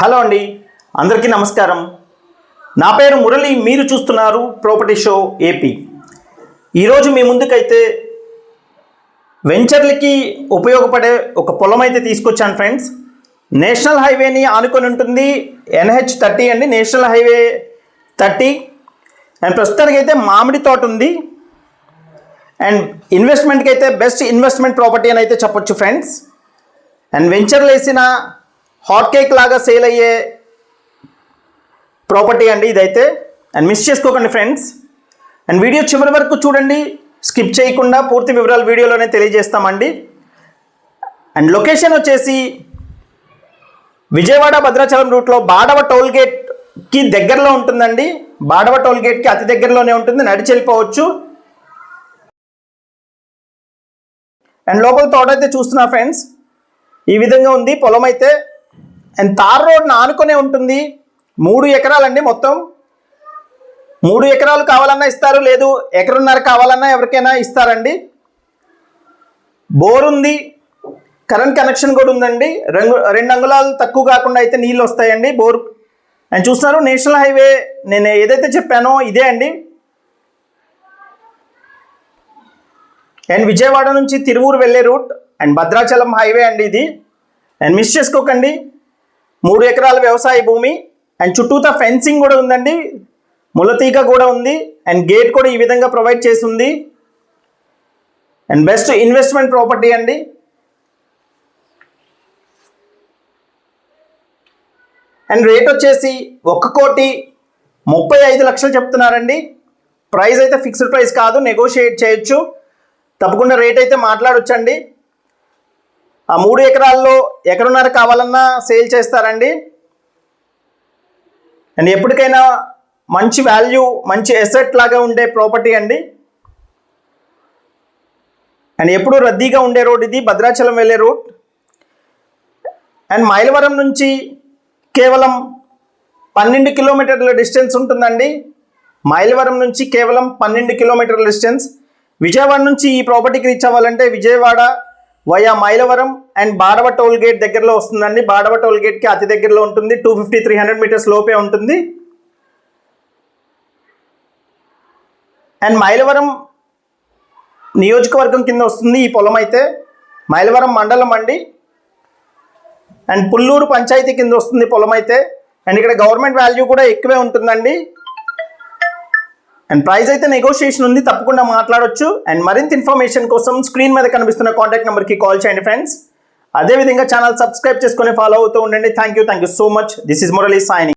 Hello అండి. అందరికీ నమస్కారం. నా పేరు మురళి మీరు చూస్తున్నారు ప్రాపర్టీ షో ఏపీ ఈరోజు మీ ముందుకైతే వెంచర్లకి ఉపయోగపడే ఒక పొలం అయితే తీసుకొచ్చాను ఫ్రెండ్స్. నేషనల్ హైవేని ఆనుకొని ఉంటుంది. ఎన్హెచ్ థర్టీ అండి నేషనల్ హైవే థర్టీ. అండ్ ప్రస్తుతానికి అయితే మామిడి తోట ఉంది. అండ్ ఇన్వెస్ట్మెంట్కి అయితే బెస్ట్ ఇన్వెస్ట్మెంట్ ప్రాపర్టీ అని అయితే చెప్పొచ్చు ఫ్రెండ్స్. అండ్ వెంచర్లు వేసిన హాట్ కేక్ లాగా సేల్ అయ్యే ప్రాపర్టీ అండి ఇదైతే. అండ్ మిస్ చేసుకోకండి ఫ్రెండ్స్ అండ్ వీడియో చివరి వరకు చూడండి. స్కిప్ చేయకుండా పూర్తి వివరాలు వీడియోలోనే తెలియజేస్తామండి. అండ్ లొకేషన్ వచ్చేసి విజయవాడ భద్రాచలం రూట్లో బాడవ టోల్గేట్కి దగ్గరలో ఉంటుందండి. బాడవ టోల్గేట్కి అతి దగ్గరలోనే ఉంటుంది. నడిచి వెళ్ళిపోవచ్చు. అండ్ లోపల తోట అయితే చూస్తున్నా ఫ్రెండ్స్ ఈ విధంగా ఉంది. పొలం అయితే అండ్ తార్ రోడ్ని ఆనుకునే ఉంటుంది. మూడు ఎకరాలండి మొత్తం. మూడు ఎకరాలు కావాలన్నా ఇస్తారు లేదు ఎకరున్నర కావాలన్నా ఎవరికైనా ఇస్తారండి. బోర్ ఉంది కరెంట్ కనెక్షన్ కూడా ఉందండి. రెండు రెండు అంగుళాలు తక్కువ కాకుండా అయితే నీళ్ళు వస్తాయండి బోర్. అండ్ చూస్తున్నారు నేషనల్ హైవే నేను ఏదైతే చెప్పానో ఇదే అండి. అండ్ విజయవాడ నుంచి తిరువూరు వెళ్ళే రూట్ అండ్ భద్రాచలం హైవే అండి ఇది. అండ్ మిస్ చేసుకోకండి. మూడు ఎకరాల వ్యవసాయ భూమి అండ్ చుట్టూతా ఫెన్సింగ్ కూడా ఉందండి. ములతీగ కూడా ఉంది అండ్ గేట్ కూడా ఈ విధంగా ప్రొవైడ్ చేసి ఉంది అండ్ బెస్ట్ ఇన్వెస్ట్మెంట్ ప్రాపర్టీ అండి. అండ్ రేట్ వచ్చేసి ఒక్క కోటి ముప్పై ఐదు లక్షలు చెప్తున్నారండి. ప్రైస్ అయితే ఫిక్స్డ్ ప్రైస్ కాదు నెగోషియేట్ చేయొచ్చు. తప్పకుండా రేట్ అయితే మాట్లాడొచ్చండి. ఆ మూడు ఎకరాల్లో ఎకరున్నర కావాలన్నా సేల్ చేస్తారండి. అండ్ ఎప్పటికైనా మంచి వాల్యూ మంచి ఎసెట్ లాగా ఉండే ప్రాపర్టీ అండి. అండ్ ఎప్పుడు రద్దీగా ఉండే రోడ్ ఇది భద్రాచలం వెళ్ళే రోడ్ అండ్ మైలవరం నుంచి కేవలం పన్నెండు కిలోమీటర్ల డిస్టెన్స్ ఉంటుందండి. మైలవరం నుంచి కేవలం పన్నెండు కిలోమీటర్ల డిస్టెన్స్ విజయవాడ నుంచి ఈ ప్రాపర్టీకి రీచ్ అవ్వాలంటే Vijayawada via Mylavaram and Badava toll gate దగ్గరలో వస్తుందండి. బాడవ టోల్ గేట్కి అతి దగ్గరలో ఉంటుంది. Two fifty three hundred meters లోపే ఉంటుంది. అండ్ మైలవరం నియోజకవర్గం కింద వస్తుంది ఈ పొలం అయితే. మైలవరం మండలం అండి. అండ్ పుల్లూరు పంచాయతీ కింద వస్తుంది పొలం అయితే. అండ్ ఇక్కడ గవర్నమెంట్ వాల్యూ కూడా ఎక్కువే ఉంటుందండి. అండ్ ప్రైస్ అయితే నెగోషియేషన్ ఉంది తప్పకుండా మాట్లాడొచ్చు. అండ్ మరింత ఇన్ఫర్మేషన్ కోసం స్క్రీన్ మీద కనిపిస్తున్న కాంటాక్ట్ నెంబర్కి కాల్ చేయండి ఫ్రెండ్స్ అదేవిధంగా ఛానల్ సబ్స్క్రైబ్ చేసుకొని ఫాలో అవుతూ ఉండండి. Thank you thank you so much this is Murali signing